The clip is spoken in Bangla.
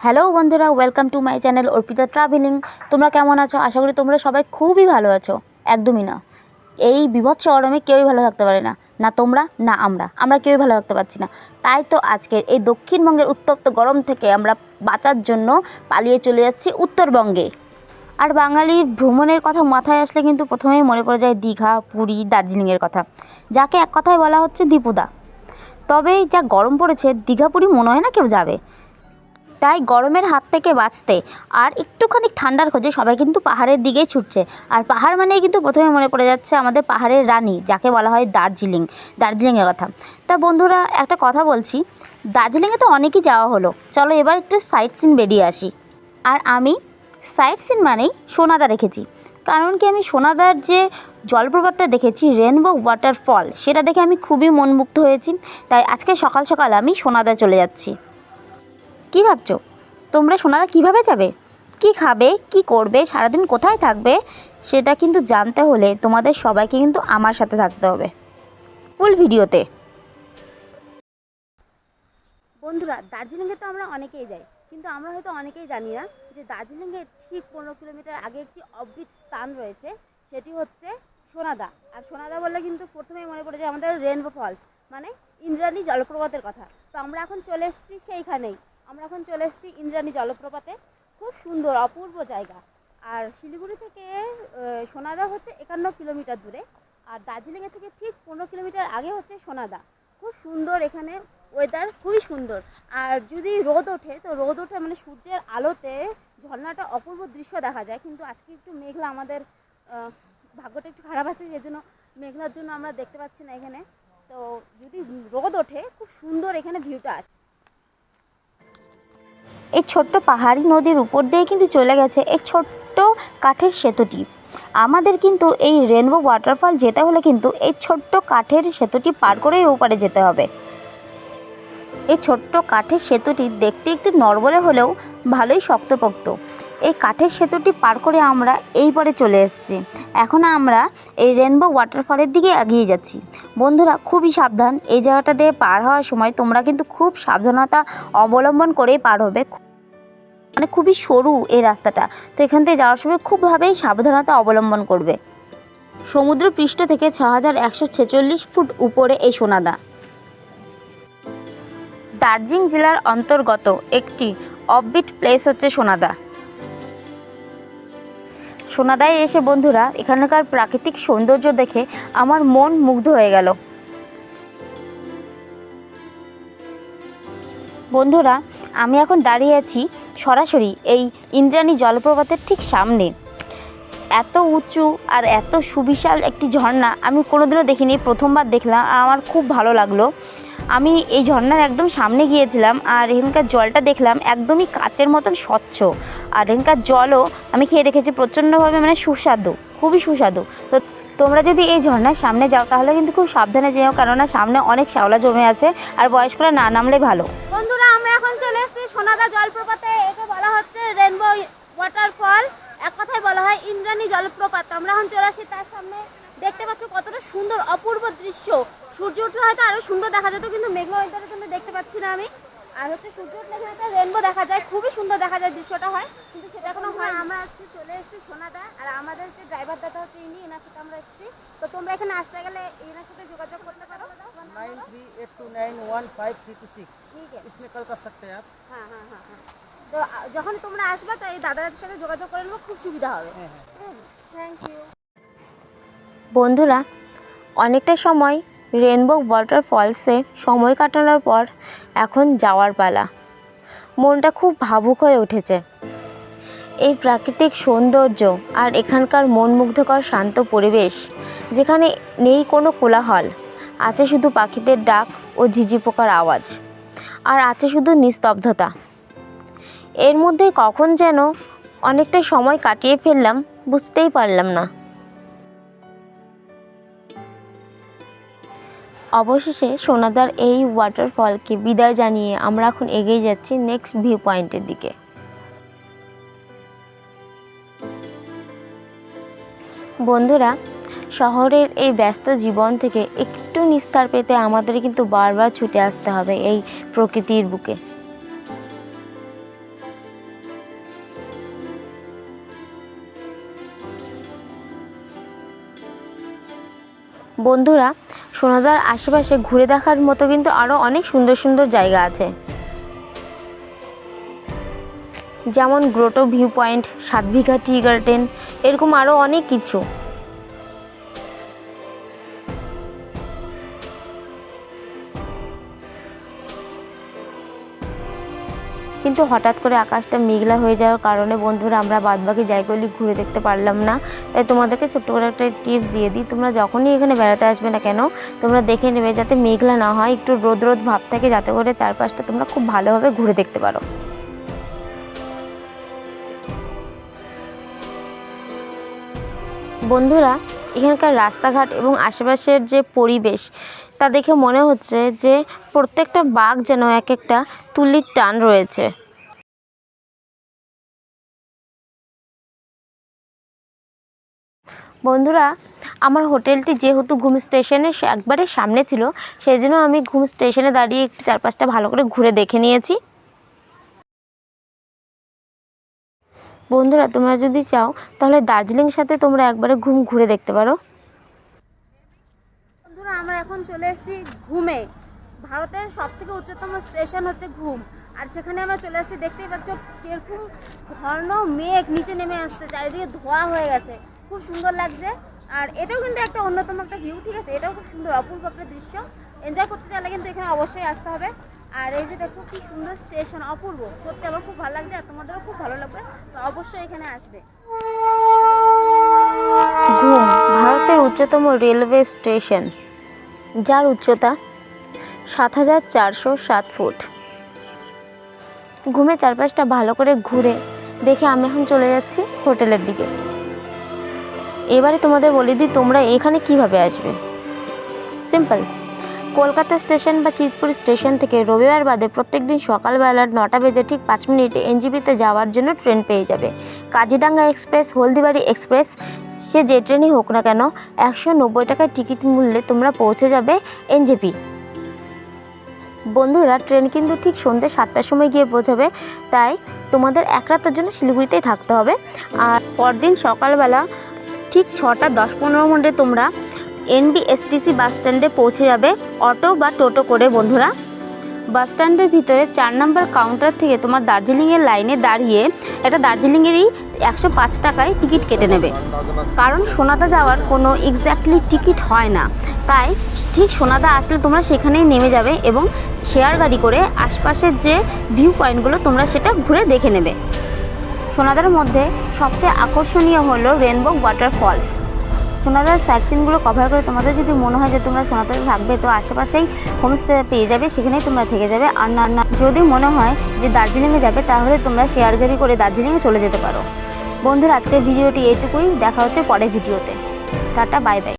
হ্যালো বন্ধুরা welcome to my channel Arpita travelling তোমরা কেমন আছো? আশা করি তোমরা সবাই খুবই ভালো আছো। একদমই না। এই বিভৎস গরমে কেউই ভালো থাকতে পারে না। না তোমরা, না আমরা। আমরা কেউই ভালো থাকতে পারছি না। তাই তো আজকে এই দক্ষিণবঙ্গের উত্তপ্ত গরম থেকে আমরা বাঁচার জন্য পালিয়ে চলে যাচ্ছি উত্তরবঙ্গে। আর বাঙালির ভ্রমণের কথা মাথায় আসলে কিন্তু প্রথমেই মনে পড়ে যায় দীঘা, পুরী, দার্জিলিংয়ের কথা। যাকে এক কথায় বলা হচ্ছে দীপুদা তবে যা গরম পড়েছে, দীঘা, পুরী মনে হয় না কেউ যাবে। তাই গরমের হাত থেকে বাঁচতে আর একটুখানি ঠান্ডার খোঁজে সবাই কিন্তু পাহাড়ের দিকেই ছুটছে। আর পাহাড় মানেই কিন্তু প্রথমে মনে পড়ে যাচ্ছে আমাদের পাহাড়ের রানী, যাকে বলা হয় দার্জিলিং, দার্জিলিংয়ের কথা। তা বন্ধুরা, একটা কথা বলছি, দার্জিলিংয়ে তো অনেকই যাওয়া হলো। চলো এবার একটু সাইট সিন বেরিয়ে আসি। আর আমি সাইট সিন মানেই সোনাদা রেখেছি। কারণ কি আমি সোনাদার যে জলপ্রপাতটা দেখেছি রেনবো ওয়াটারফল সেটা দেখে আমি খুবই মনমুগ্ধ হয়েছি। তাই আজকে সকাল সকাল আমি সোনাদা চলে যাচ্ছি। কী ভাবছ? তোমরা সোনাদা কীভাবে যাবে? কি খাবে? কি করবে? সারাদিন কোথায় থাকবে? সেটা কিন্তু জানতে হলে তোমাদের সবাইকে কিন্তু আমার সাথে থাকতে হবে। ফুল ভিডিওতে। বন্ধুরা, দার্জিলিংয়ে তো আমরা অনেকেই যাই, কিন্তু আমরা হয়তো অনেকেই জানি না যে দার্জিলিংয়ের ঠিক পনেরো কিলোমিটার আগে একটি অববিট স্থান রয়েছে, সেটি হচ্ছে সোনাদা। আর সোনাদা বললে কিন্তু প্রথমেই মনে পড়ে যায় আমাদের রেনবো ফলস মানে ইন্দ্রাণী জলপ্রপাতের কথা। তো আমরা এখন চলে এসেছি সেইখানেই। আমরা এখন চলে এসেছি ইন্দ্রাণী জলপ্রপাতে। খুব সুন্দর, অপূর্ব জায়গা। আর শিলিগুড়ি থেকে সোনাদা হচ্ছে একান্ন কিলোমিটার দূরে। আর দার্জিলিংয়ের থেকে ঠিক পনেরো কিলোমিটার আগে হচ্ছে সোনাদা। খুব সুন্দর এখানে ওয়েদার খুবই সুন্দর। আর যদি রোদ ওঠে, তো রোদ ওঠে মানে সূর্যের আলোতে ঝর্ণাটা অপূর্ব দৃশ্য দেখা যায়। কিন্তু আজকে একটু মেঘলা, আমাদের ভাগ্যটা একটু খারাপ আছে, সেজন্য মেঘলার জন্য আমরা দেখতে পাচ্ছি না এখানে। তো যদি রোদ ওঠে, খুব সুন্দর এখানে ভিউটা আসে। এই ছোট্ট পাহাড়ি নদীর উপর দিয়ে কিন্তু চলে গেছে এই ছোট্ট কাঠের সেতুটি। আমাদের কিন্তু এই রেনবো ওয়াটারফল যেতে হলে কিন্তু এই ছোট্ট কাঠের সেতুটি পার করেই ওপারে যেতে হবে। এই ছোট্ট কাঠের সেতুটি দেখতে একটু নরবলে হলেও ভালোই শক্তপোক্ত। এই কাঠের সেতুটি পার করে আমরা এই পারে চলে এসেছি। এখন আমরা এই রেনবো ওয়াটারফলের দিকে এগিয়ে যাচ্ছি। বন্ধুরা, খুবই সাবধান। এই জায়গাটা দিয়ে পার হওয়ার সময় তোমরা কিন্তু খুব সাবধানতা অবলম্বন করেই পার হবে। মানে খুবই সরু এই রাস্তাটা। তো এখান থেকে যাওয়ার সময় খুবভাবেই সাবধানতা অবলম্বন করবে। সমুদ্র পৃষ্ঠ থেকে ছ ফুট উপরে এই সোনাদা। দার্জিলিং জেলার অন্তর্গত একটি অফবিট প্লেস হচ্ছে সোনাদা। সোনাদায় এসে, বন্ধুরা, এখানকার প্রাকৃতিক সৌন্দর্য দেখে আমার মন মুগ্ধ হয়ে গেল। বন্ধুরা, আমি এখন দাঁড়িয়ে আছি সরাসরি এই ইন্দ্রাণী জলপ্রপাতের ঠিক সামনে। এত উঁচু আর এত সুবিশাল একটি ঝর্ণা আমি কোনোদিনও দেখিনি, প্রথমবার দেখলাম। আমার খুব ভালো লাগল। আমি এই ঝর্নার একদম সামনে গিয়েছিলাম আর এখানকার জলটা দেখলাম একদমই কাচের মতন স্বচ্ছ। আর এখানকার জলও আমি খেয়ে দেখেছি প্রচণ্ডভাবে মানে সুস্বাদু, খুবই সুস্বাদু। তো তোমরা যদি এই ঝর্নার সামনে যাও তাহলে কিন্তু খুব সাবধানে যেও কেননা সামনে অনেক শ্যাওলা জমে আছে আর বয়স্করা না নামলে ভালো। বন্ধুরা, আমরা এখন চলে এসেছি সোনাদা জলপ্রপাতে। একে বলা হচ্ছে রেনবো ওয়াটারফল এক কথায় বলা হয় ইন্দ্রাণী জলপ্রপাত। আমরা এখন চলে আসি তার সামনে। দেখতে পাচ্ছ কতটা সুন্দর অপূর্ব দৃশ্য। সূর্য উঠলে হয়তো আরও সুন্দর দেখা যেত কিন্তু মেঘলা ওয়েদারে কিন্তু দেখতে পাচ্ছি না আমি। আর হচ্ছে সূর্য উঠলে হয়তো রেনবো দেখা যায় খুবই সুন্দর দেখা যায় দৃশ্যটা হয় কিন্তু সেটা কোনো হয় আমরা আসছি চলে এসেছি সোনাদা আর আমাদের যে ড্রাইভার দাদা হচ্ছে ইনি এনার সাথে আমরা এসেছি। তো তোমরা এখানে আসতে গেলে এনার সাথে যোগাযোগ করতে পারো। Two nine one five three two six ঠিক আছে। হ্যাঁ হ্যাঁ হ্যাঁ হ্যাঁ। তো যখন তোমরা আসবে তো এই দাদাদের সাথে যোগাযোগ করে নেব খুব সুবিধা হবে। থ্যাংক ইউ বন্ধুরা, অনেকটা সময় রেনবো ওয়াটার ফলসে সময় কাটানোর পর এখন যাওয়ার পালা। মনটা খুব ভাবুক হয়ে উঠেছে। এই প্রাকৃতিক সৌন্দর্য আর এখানকার মনমুগ্ধকর শান্ত পরিবেশ, যেখানে নেই কোনো কোলাহল, আছে শুধু পাখিদের ডাক ও ঝিঝি পোকার আওয়াজ, আর আছে শুধু নিস্তব্ধতা। এর মধ্যে কখন যেন অনেকটা সময় কাটিয়ে ফেললাম, বুঝতেই পারলাম না। অবশেষে সোনাদার এই ওয়াটারফলকে বিদায় জানিয়ে আমরা এখন এগিয়ে যাচ্ছি নেক্সট ভিউ পয়েন্টের দিকে। বন্ধুরা, শহরের এই ব্যস্ত জীবন থেকে একটু নিস্তার পেতে আমাদের কিন্তু বারবার ছুটে আসতে হবে এই প্রকৃতির বুকে। বন্ধুরা সোনাদার আশেপাশে ঘুরে দেখার মতো কিন্তু আরও অনেক সুন্দর সুন্দর জায়গা আছে। যেমন গ্রোটো ভিউ পয়েন্ট সাত বিঘা টি গার্ডেন এরকম আরও অনেক কিছু। কিন্তু হঠাৎ করে আকাশটা মেঘলা হয়ে যাওয়ার কারণে বন্ধুরা আমরা বাদবাকি জায়গাগুলি ঘুরে দেখতে পারলাম না। তাই তোমাদেরকে ছোট্ট করে একটা টিপস দিয়ে দিই, তোমরা যখনই এখানে বেড়াতে আসবে না কেন, তোমরা দেখে নেবে যাতে মেঘলা না হয়, একটু রোদ রোদ ভাব থাকে যাতে করে চারপাশটা তোমরা খুব ভালোভাবে ঘুরে দেখতে পারো। বন্ধুরা, এখানকার রাস্তাঘাট এবং আশেপাশের যে পরিবেশ তা দেখে মনে হচ্ছে যে প্রত্যেকটা বাঘ যেন এক একটা তুলির টান রয়েছে। বন্ধুরা, আমার হোটেলটি যেহেতু ঘুম স্টেশনের একবারে সামনে ছিল সেই জন্য আমি ঘুম স্টেশনে দাঁড়িয়ে একটু চারপাশটা ভালো করে ঘুরে দেখে নিয়েছি। বন্ধুরা, তোমরা যদি চাও, তাহলে দার্জিলিং সাথে তোমরা একবারে ঘুম ঘুরে দেখতে পারো। এখন চলে এসেছি ঘুমে। ভারতের সব থেকে উচ্চতম স্টেশন হচ্ছে ঘুম। আর সেখানে আমরা চলে এসেছি, দেখতেই পাচ্ছ কীরকম ঘন মেঘ নিচে নেমে আসছে, চারিদিকে ধোয়া হয়ে গেছে। খুব সুন্দর লাগছে। আর এটাও কিন্তু একটা অন্যতম একটা ভিউ ঠিক আছে? এটাও খুব সুন্দর, অপূর্ব একটা দৃশ্য। এনজয় করতে চাইলে কিন্তু এখানে অবশ্যই আসতে হবে। আর এই যে দেখো কি সুন্দর স্টেশন, অপূর্ব। সত্যি আমার খুব ভালো লাগছে আর তোমাদেরও খুব ভালো লাগবে, তো অবশ্যই এখানে আসবে। ঘুম, ভারতের উচ্চতম রেলওয়ে স্টেশন। যার উচ্চতা সাত হাজার চারশো সাত ফুট। ঘুমে চারপাশটা ভালো করে ঘুরে দেখে আমি এখন চলে যাচ্ছি হোটেলের দিকে। এবারে তোমাদের বলে দিই, তোমরা এখানে কীভাবে আসবে? সিম্পল কলকাতা স্টেশন বা চিতপুর স্টেশন থেকে রবিবার বাদে প্রত্যেক দিন সকালবেলা নটা বেজে ঠিক পাঁচ মিনিটে এনজিপিতে যাওয়ার জন্য ট্রেন পেয়ে যাবে। কাজিডাঙ্গা এক্সপ্রেস, হলদিবাড়ি এক্সপ্রেস সে যে ট্রেনই হোক না কেন একশো নব্বই টাকার টিকিট মূল্যে তোমরা পৌঁছে যাবে এনজেপি। বন্ধুরা, ট্রেন কিন্তু ঠিক সন্ধ্যে সাতটার সময় গিয়ে পৌঁছাবে, তাই তোমাদের এক রাতের জন্য শিলিগুড়িতেই থাকতে হবে। আর পরদিন সকালবেলা ঠিক ছটা দশ পনেরো মিনিটে তোমরা এনবিএসটিসি বাস স্ট্যান্ডে পৌঁছে যাবে অটো বা টোটো করে, বন্ধুরা। বাস স্ট্যান্ডের ভিতরে চার নম্বর কাউন্টার থেকে তোমার দার্জিলিংয়ের লাইনে দাঁড়িয়ে এটা দার্জিলিংয়েরই একশো পাঁচ টাকায় টিকিট কেটে নেবে। কারণ সোনাদা যাওয়ার কোনো এক্স্যাক্টলি টিকিট হয় না। তাই ঠিক সোনাদা আসলে তোমরা সেখানেই নেমে যাবে এবং শেয়ার গাড়ি করে আশপাশের যে ভিউ পয়েন্টগুলো তোমরা সেটা ঘুরে দেখে নেবে। সোনাদার মধ্যে সবচেয়ে আকর্ষণীয় হলো রেনবো ওয়াটারফলস সোনাদার সাইট সিনগুলো কভার করে তোমাদের যদি মনে হয় যে তোমরা সোনাদার থাকবে, তো আশেপাশেই হোমস্টে পেয়ে যাবে, সেখানেই তোমরা থেকে যাবে। আর না না, যদি মনে হয় যে দার্জিলিংয়ে যাবে, তাহলে তোমরা শেয়ার গাড়ি করে দার্জিলিংয়ে চলে যেতে পারো। বন্ধুরা, আজকের ভিডিওটি এইটুকুই। দেখা হচ্ছে পরের ভিডিওতে টাটা বাই বাই